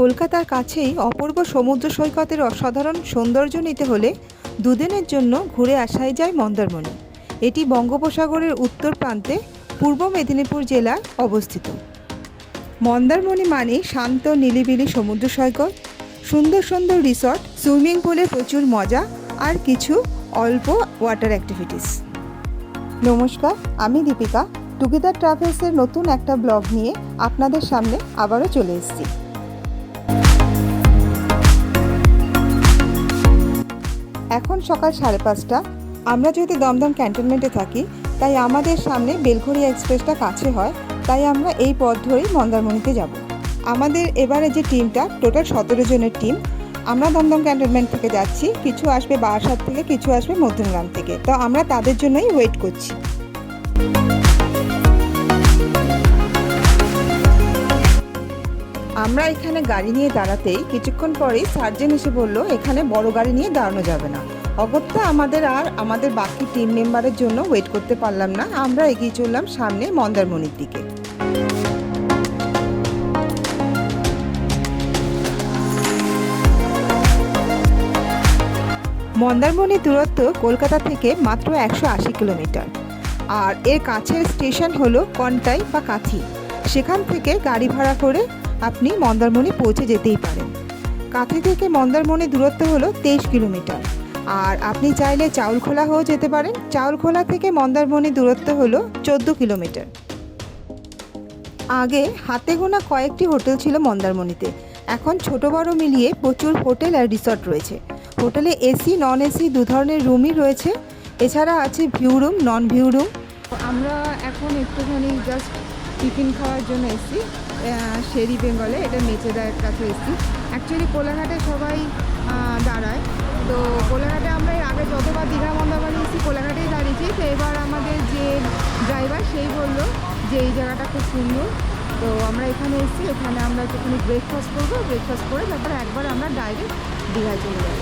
কলকাতার কাছেই অপূর্ব সমুদ্র সৈকতের অসাধারণ সৌন্দর্য নিতে হলে দুদিনের জন্য ঘুরে আসাই যায় মন্দারমণি। এটি বঙ্গোপসাগরের উত্তর প্রান্তে পূর্ব মেদিনীপুর জেলায় অবস্থিত। মন্দারমণি মানে শান্ত, নিলিবিলি সমুদ্র সৈকত, সুন্দর সুন্দর রিসর্ট, সুইমিং পুলে প্রচুর মজা আর কিছু অল্প ওয়াটার অ্যাক্টিভিটিস। নমস্কার, আমি দীপিকা। টুগেদার ট্রাভেলসের নতুন একটা ব্লগ নিয়ে আপনাদের সামনে আবারও চলে এসেছি। এখন সকাল সাড়ে পাঁচটা। আমরা যেহেতু দমদম ক্যান্টনমেন্টে থাকি, তাই আমাদের সামনে বেলঘড়িয়া এক্সপ্রেসটা কাছে হয়, তাই আমরা এই পথ ধরেই মন্দারমণিতে যাব। আমাদের এবারে যে টিমটা, টোটাল সতেরো জনের টিম, আমরা দমদম ক্যান্টনমেন্ট থেকে যাচ্ছি, কিছু আসবে বারাসাত থেকে, কিছু আসবে মধ্যমগ্রাম থেকে। তো আমরা তাদের জন্যই ওয়েট করছি। আমরা এখানে গাড়ি নিয়ে দাঁড়াতেই কিছুক্ষণ পরেই সার্জেন এসে বলল, এখানে বড় গাড়ি নিয়ে দাঁড়ানো যাবে না। অগত্যা আমাদের আর আমাদের বাকি টিম মেম্বারের জন্য ওয়েট করতে পারলাম না। আমরা এগিয়ে চললাম সামনে মন্দারমণির দিকে। মন্দারমণির দূরত্ব কলকাতা থেকে মাত্র একশো আশি কিলোমিটার। আর এর কাছের স্টেশন হলো কন্টাই বা কাথি। সেখান থেকে গাড়ি ভাড়া করে আপনি মন্দারমণি পৌঁছে যেতেই পারেন। কাঁথি থেকে মন্দারমণি দূরত্ব হলো তেইশ কিলোমিটার। আর আপনি চাইলে চাউলখোলা হয়েও যেতে পারেন। চাউলখোলা থেকে মন্দারমণি দূরত্ব হলো চোদ্দ কিলোমিটার। আগে হাতে গোনা কয়েকটি হোটেল ছিল মন্দারমণিতে। এখন ছোট বড় মিলিয়ে প্রচুর হোটেল আর রিসর্ট রয়েছে। হোটেলে এসি নন এসি দু ধরনের রুমই রয়েছে। এছাড়া আছে view room non view room. আমরা এখন একটুখানি জাস্ট টিফিন খাওয়ার জন্য এসেছি। শেরি বেঙ্গলে, এটা মেচেদার কাছে এসেছি। অ্যাকচুয়ালি কোলাঘাটে সবাই দাঁড়ায়। তো কোলাঘাটে আমরা আগে যতবার দীঘা, মন্দারমণি এসেছি, কোলাঘাটেই দাঁড়িয়েছি। তো এবার আমাদের যে ড্রাইভার সেই বলল যে এই জায়গাটা খুব সুন্দর। তো আমরা এখানে এসেছি। এখানে আমরা একটুখানি ব্রেকফাস্ট করব। ব্রেকফাস্ট করে তারপরে একবার আমরা ডাইরেক্ট দীঘায় চলে যাব।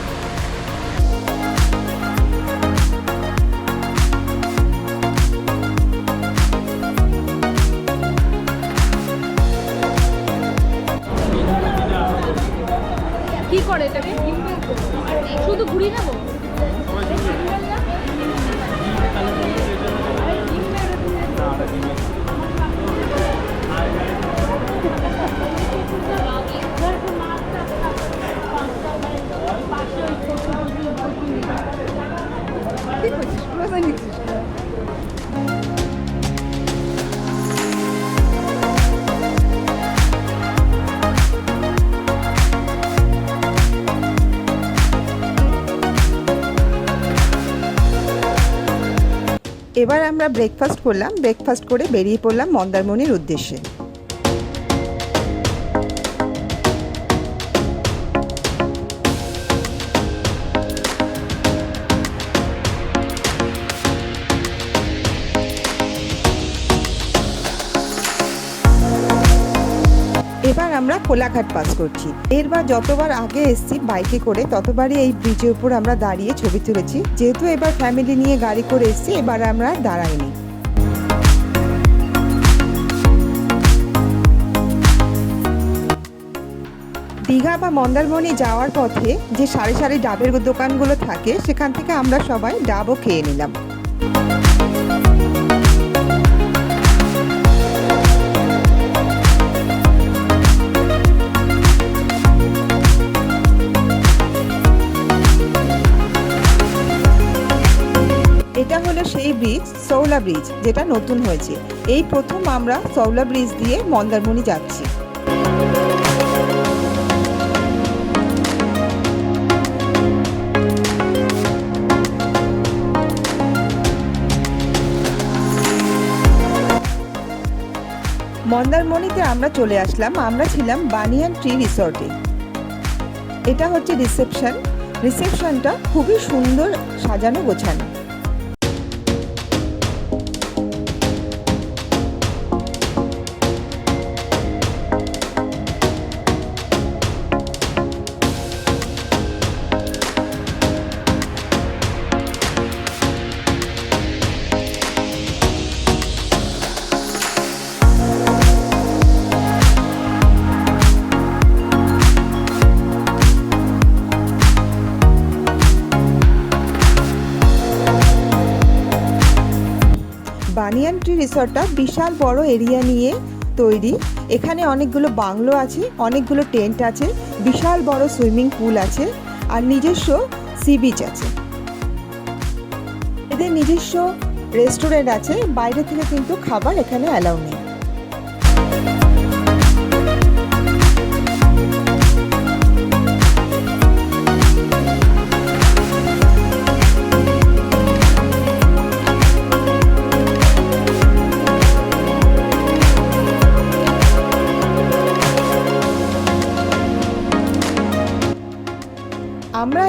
করে এটাকে শুধু ঘুরিয়ে নেব? ঠিক এবার আমরা ব্রেকফাস্ট করলাম ব্রেকফাস্ট করে বেরিয়ে পড়লাম মন্দারমণির উদ্দেশ্যে। এবার আমরা কোলাঘাট পাস করছি। এরবার যতবার আগে এসছি বাইকে করে, ততবারই এই ব্রিজের উপর আমরা দাঁড়িয়ে ছবি তুলেছি। যেহেতু এবার ফ্যামিলি নিয়ে গাড়ি করে এসছি, এবার আমরা দাঁড়াইনি। দীঘা বা মন্দারমণি যাওয়ার পথে যে সারি সারি ডাবের দোকানগুলো থাকে, সেখান থেকে আমরা সবাই ডাবও খেয়ে নিলাম। সেই ব্রিজ সৌলা ব্রিজ যেটা নতুন হয়েছে। এই প্রথম আমরা সৌলা ব্রিজ দিয়ে মন্দারমণি যাচ্ছি। মন্দারমণিতে আমরা চলে আসলাম। আমরা ছিলাম বানিয়ান ট্রি রিসর্টে। এটা হচ্ছে রিসেপশন। রিসেপশনটা খুবই সুন্দর সাজানো গোছানো। রিসর্টটা বিশাল বড় এরিয়া নিয়ে তৈরি। এখানে অনেকগুলো বাংলো আছে, অনেকগুলো টেন্ট আছে, বিশাল বড় সুইমিং পুল আছে আর নিজস্ব সি বিচ আছে। এদের নিজস্ব রেস্টুরেন্ট আছে, বাইরে থেকে কিন্তু খাবার এখানে অ্যালাউ নেই।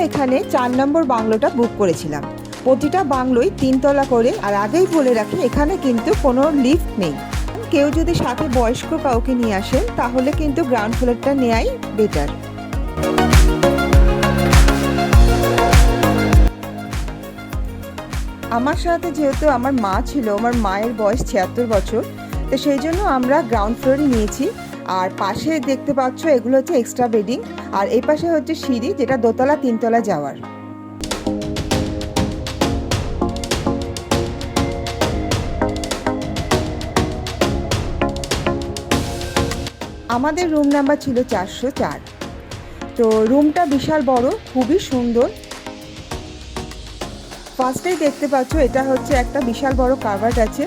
এখানে চার নম্বর বাংলোটা বুক করেছিলাম। প্রতিটা বাংলোই তিনতলা করে, আর আগেই বলে রাখি, এখানে কিন্তু কোনো লিফট নেই। কেউ যদি সাথে বয়স্ক কাউকে নিয়ে আসেন, তাহলে কিন্তু গ্রাউন্ড ফ্লোরটা নেওয়াই বেটার আমার সাথে যেহেতু আমার মা ছিল, আমার মায়ের বয়স ছিয়াত্তর বছর, তো সেই জন্য আমরা গ্রাউন্ড ফ্লোরই নিয়েছি। আর পাশে দেখতে পাচ্ছ এগুলো হচ্ছে এক্সট্রা বেডিং আর এই পাশে হচ্ছে সিঁড়ি যেটা দোতলা, তিনতলা যাওয়ার। আমাদের রুম নাম্বার ছিল চারশো চার। তো রুমটা বিশাল বড়, খুবই সুন্দর। ফার্স্টেই দেখতে পাচ্ছ এটা হচ্ছে একটা বিশাল বড় কাভার্ড আছে।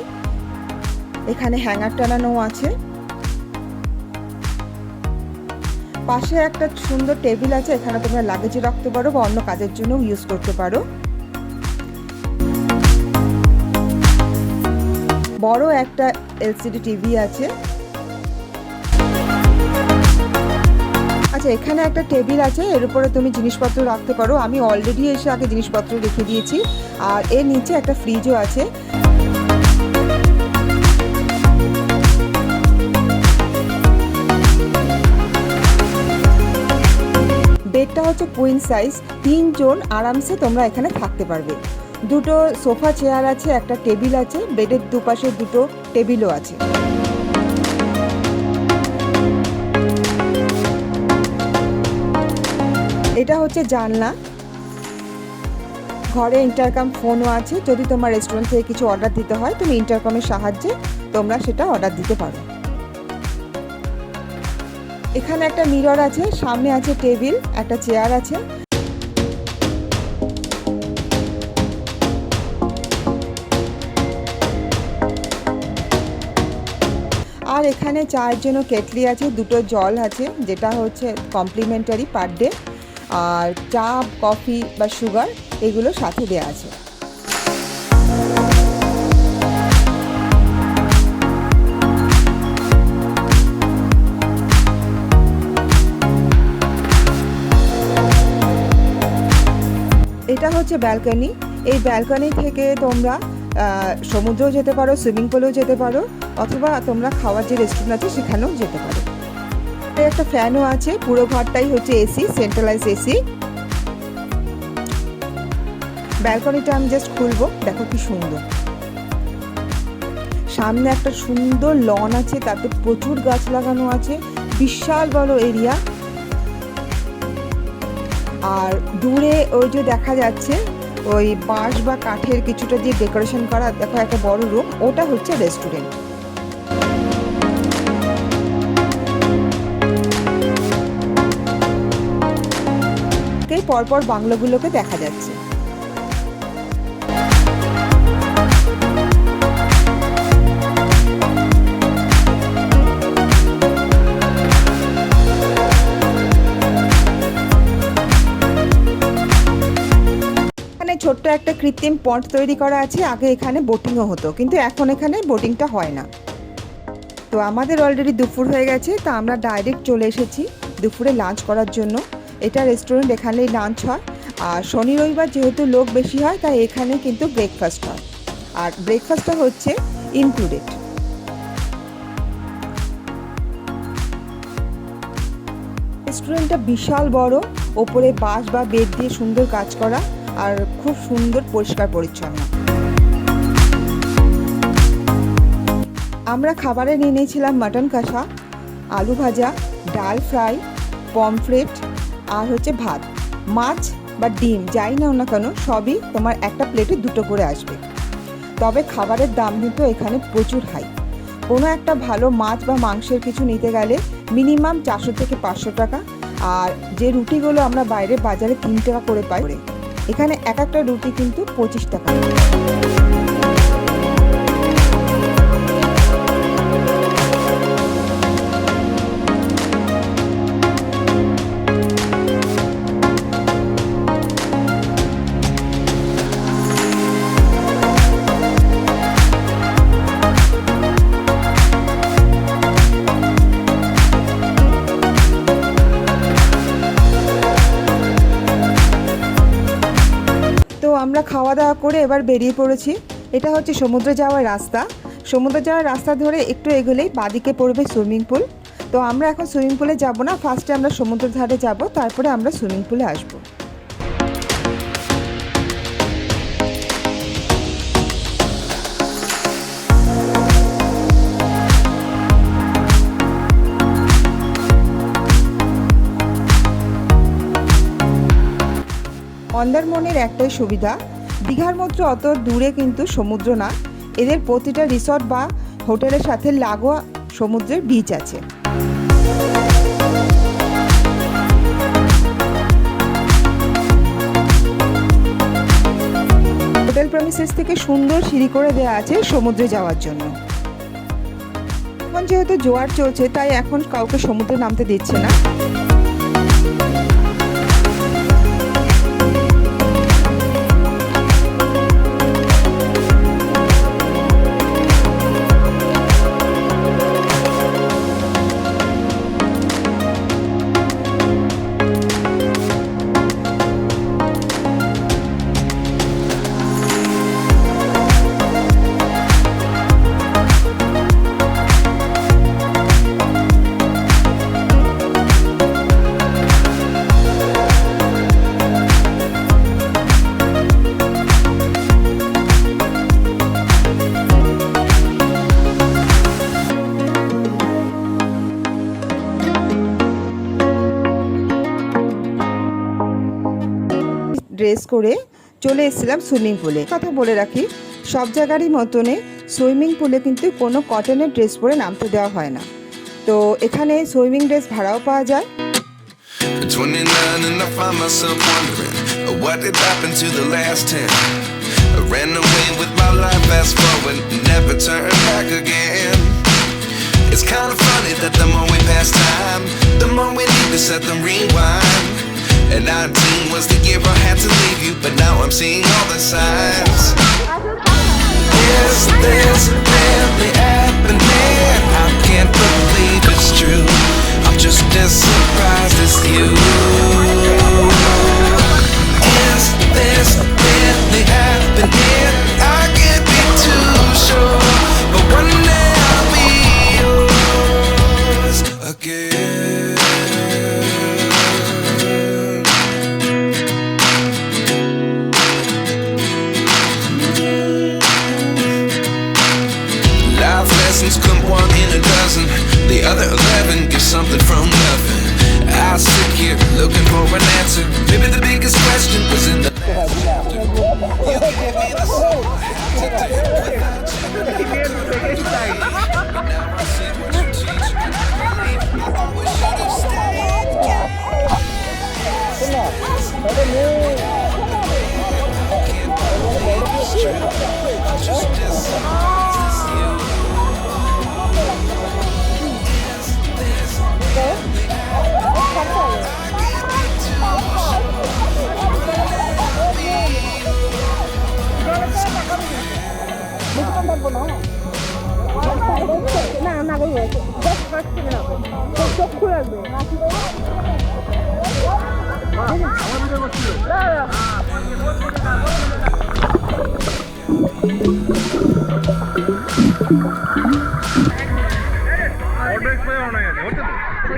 এখানে হ্যাঙ্গার টানানো আছে। পাশে একটা সুন্দর টেবিল আছে, এখানে তোমরা লাগেজে রাখতে পারো বা অন্য কাজের জন্য ইউজ করতে পারো। বড় একটা এলসিডি টিভি আছে। আচ্ছা এখানে একটা টেবিল আছে, এর উপরে তুমি জিনিসপত্র রাখতে পারো। আমি অলরেডি এসে আগে জিনিসপত্র রেখে দিয়েছি। আর এর নিচে একটা ফ্রিজও আছে। বেডটা হচ্ছে কুইন সাইজ তিনজন আরামসে তোমরা এখানে থাকতে পারবে। দুটো সোফা চেয়ার আছে, একটা টেবিল আছে, বেডের দুপাশে দুটো টেবিলও আছে। এটা হচ্ছে জানলা। ঘরে ইন্টারকাম ফোনও আছে। যদি তোমার রেস্টুরেন্ট থেকে কিছু অর্ডার দিতে হয়, তুমি ইন্টারকমের সাহায্যে তোমরা সেটা অর্ডার দিতে পারো। এখানে একটা মিরর আছে, সামনে আছে টেবিল, একটা চেয়ার আছে। আর এখানে চায়ের জন্য কেটলি আছে, দুটো জল আছে, যেটা হচ্ছে কমপ্লিমেন্টারি পার ডে আর চা কফি বা সুগার এগুলো সাথে দেওয়া আছে। এটা হচ্ছে ব্যালকনি এই ব্যালকনি থেকে তোমরা সমুদ্রেও যেতে পারো সুইমিং পুলেও যেতে পারো, অথবা তোমরা খাওয়ার যে রেস্টুরেন্ট আছে সেখানেও যেতে পারো। একটা ফ্যানও আছে, পুরো ঘরটাই হচ্ছে এসি সেন্ট্রালাইজ এসি ব্যালকনিটা আমি জাস্ট খুলবো, দেখো কি সুন্দর। সামনে একটা সুন্দর লন আছে, তাতে প্রচুর গাছ লাগানো আছে, বিশাল বড় এরিয়া আর দূরে ওই যে দেখা যাচ্ছে, ওই বাঁশ বা কাঠের কিছুটা দিয়ে ডেকোরেশন করা দেখো একটা বড় রুম ওটা হচ্ছে রেস্টুরেন্ট পরপর বাংলোগুলোকে দেখা যাচ্ছে। ছোট্ট একটা কৃত্রিম পট তৈরি করা আছে, আগে এখানে বোটিংও হতো, কিন্তু এখন এখানে বোটিংটা হয় না। তো আমাদের অলরেডি দুপুর হয়ে গেছে, তা আমরা ডাইরেক্ট চলে এসেছি দুপুরে লাঞ্চ করার জন্য। এটা রেস্টুরেন্ট এখানেই লাঞ্চ হয়। আর শনি রবিবার যেহেতু লোক বেশি হয়, তাই এখানে কিন্তু ব্রেকফাস্ট হয়। আর ব্রেকফাস্টটা হচ্ছে ইনক্লুডেড রেস্টুরেন্টটা বিশাল বড়, ওপরে বাঁশ বা বেড দিয়ে সুন্দর কাজ করা। আর খুব সুন্দর, পরিষ্কার, পরিচ্ছন্ন। আমরা খাবারে নিয়ে নিয়েছিলাম মাটন কষা, আলু ভাজা, ডাল ফ্রাই, পমফ্রেট আর হচ্ছে ভাত। মাছ বা ডিম, যাই নাও না কেন, সবই তোমার একটা প্লেটে দুটো করে আসবে। তবে খাবারের দাম কিন্তু এখানে প্রচুর হাই। কোনো একটা ভালো মাছ বা মাংসের কিছু নিতে গেলে মিনিমাম চারশো থেকে পাঁচশো টাকা। আর যে রুটিগুলো আমরা বাইরে বাজারে তিন টাকা করে পাই এখানে এক একটা রুটি কিন্তু পঁচিশ টাকা। করে এবার বেরিয়ে পড়েছি। এটা হচ্ছে সমুদ্রে যাওয়ার রাস্তা। সমুদ্রে যাওয়ার রাস্তা ধরে একটু এগোলেই বাদিকে পড়বে সুইমিং পুল। তো আমরা এখন সুইমিং পুলে যাব না, ফার্স্টে আমরা সমুদ্রের ধারে যাব, তারপরে আমরা সুইমিং পুলে আসব। মন্দারমণির একটাই সুবিধা দীঘার মতো অত দূরে কিন্তু সমুদ্র না। এদের প্রতিটা রিসর্ট বা হোটেলের সাথে লাগোয়া সমুদ্রের বিচ আছে। হোটেল প্রেমিসেস থেকে সুন্দর সিঁড়ি করে দেওয়া আছে সমুদ্রে যাওয়ার জন্য। এখন যেহেতু জোয়ার চলছে, তাই এখন কাউকে সমুদ্রে নামতে দিচ্ছে না। ড্রেস করে চলে এসেছিলাম সুইমিং পুলে। কথা বলে রাখি সব জায়গারই মতনে সুইমিং পুলে কিন্তু কোনো কটনের ড্রেস পরে নামতে দেওয়া হয় না। তো এখানে সুইমিং ড্রেস ভাড়াও পাওয়া যায়। It's kind of funny that the more we pass time, the more we need to set them rewind. And 19 was the year I had to leave you, but now I'm seeing all the signs. Is this really happening? I can't believe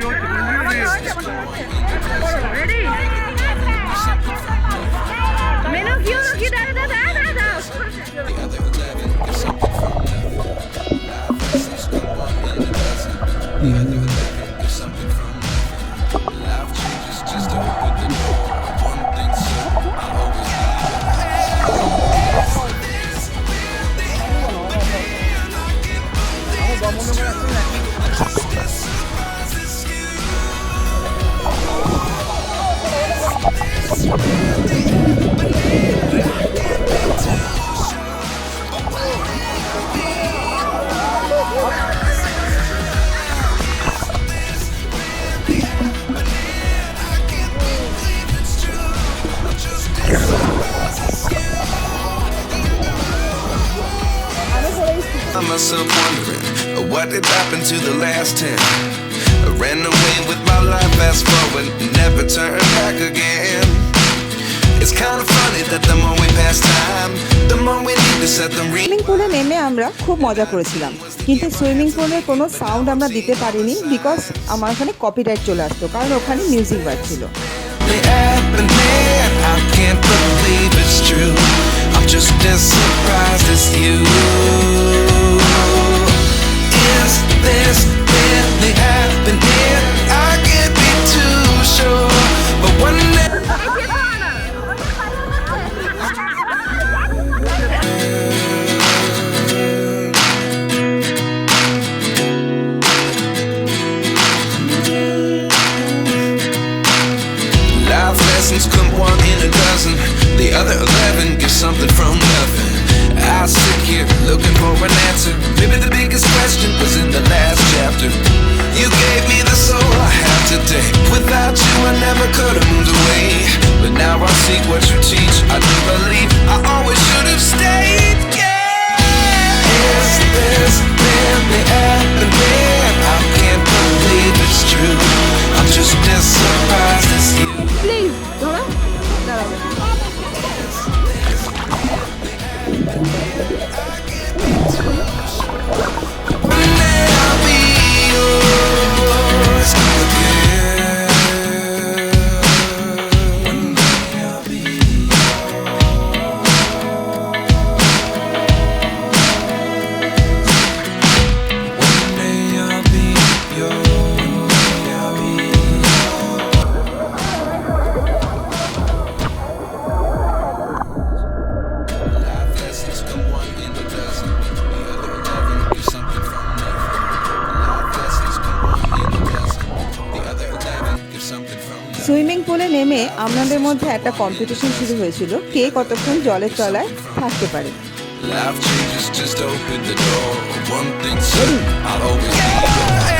ನೋಡಿ myself wondering uh, what did happen to the last 10 swimming পুলে নেমে আমরা খুব মজা করেছিলাম। কিন্তু swimming পুলের কোনো সাউন্ড আমরা দিতে পারিনি বিকজ আমার ওখানে কপিরাইট চলে আসতো, কারণ ওখানে মিউজিক বাজছিল But one day for an answer. Maybe the biggest question মধ্যে একটা কম্পিটিশন শুরু হয়েছিল কে কতক্ষণ জলের তলায় থাকতে পারে Life changes, just open the door. One thing's certain, I'll always be yours.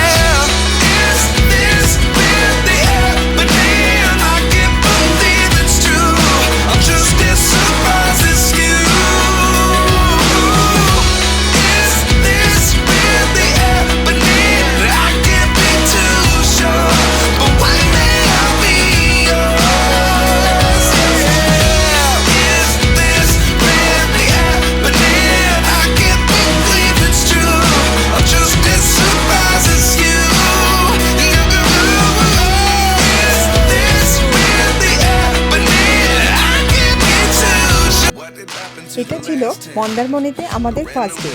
মন্দারমণিতে আমাদের ফার্স্ট ডে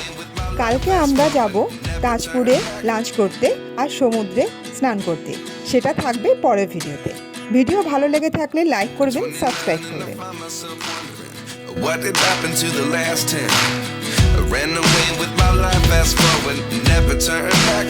কালকে আমরা যাব তাজপুরে লাঞ্চ করতে আর সমুদ্রে স্নান করতে। সেটা থাকবে পরের ভিডিওতে। ভিডিও ভালো লেগে থাকলে লাইক করবেন সাবস্ক্রাইব করবেন। What did happen to the last ten. I ran away with my life, fast forward, never turn back